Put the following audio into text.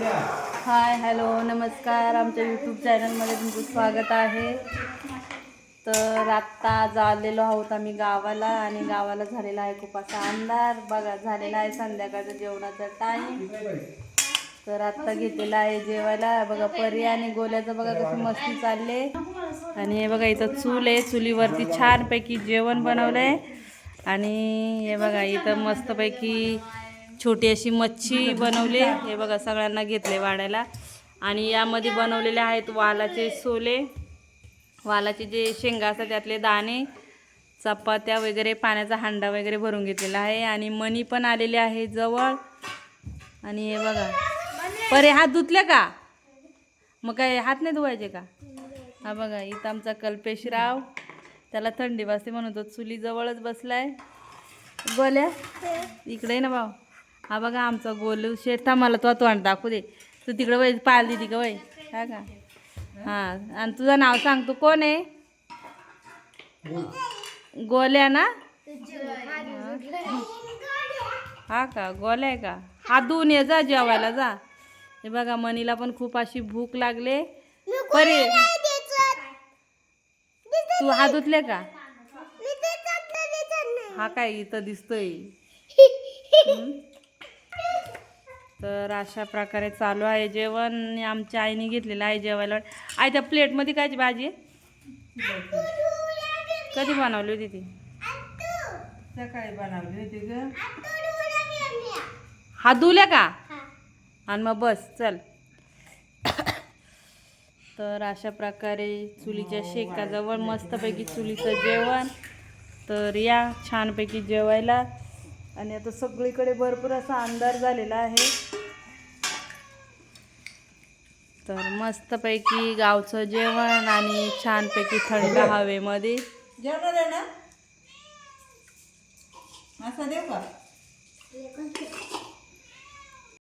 Hi hello नमस्कार. आमच्या YouTube चॅनलमध्ये तुमचं स्वागत आहे. तर आत्ता आज आलेलो आहोत आम्ही गावाला आणि गावाला झालेला आहे खूप असा अंधार. बघा झालेला आहे संध्याकाळचा जेवणाचा टाईम तर आत्ता घेतलेला आहे जेवायला. बघा परी आणि गोल्याचं बघा कसं मस्ती चालले आणि हे बघा इथं चूल आहे. चुलीवरती छानपैकी जेवण बनवलं आहे आणि हे बघा इथं मस्तपैकी छोटी अशी मच्छी बनवली. हे बघा सगळ्यांना घेतले वाढायला. आणि यामध्ये बनवलेले आहेत वालाचे सोले. वालाचे जे शेंगा असतात त्यातले दाणे चपात्या वगैरे पाण्याचा हांडा वगैरे भरून घेतलेला आहे. आणि मणी पण आलेले आहे जवळ. आणि हे बघा. परे हात धुतले का? मग काय हात नाही धुवायचे का? हा बघा इथं आमचा कल्पेशराव. त्याला थंडी वाजते म्हणून तो चुलीजवळच बसलाय. गोल्या इकडे ना भाऊ. हा बघा आमचा गोलू शेठ मला तो तोंड दाखवू दे. तू तिकडं वय पाल दिदी का वय? हा का? हां. आणि तुझं नाव सांग तू कोण आहे? गोल्या ना? हा का? गोल्या आहे का? हात धुवून ये जा जेवायला जा. हे बघा मनीला पण खूप अशी भूक लागले. परी तू हा धुतले का? हा काय इथं दिसतोय. तर अशा प्रकारे चालू आहे जेवण. आणि आमच्या आईने घेतलेलं आहे जेवायला. आई त्या प्लेटमध्ये कायची भाजी आहे? कधी बनवली होती ती? सकाळी बनवली होती ग. हात धुल्या का? आणि मग बस चल. तर अशा प्रकारे चुलीच्या शेकाजवळ मस्तपैकी चुलीचं जेवण. तर या छानपैकी जेवायला. आणि आता सगळीकडे भरपूर असा अंधार झालेला आहे. तर मस्तपैकी गावचं जेवण आणि छानपैकी थंड हवेमध्ये. जेवणार आहे ना. असा देऊ का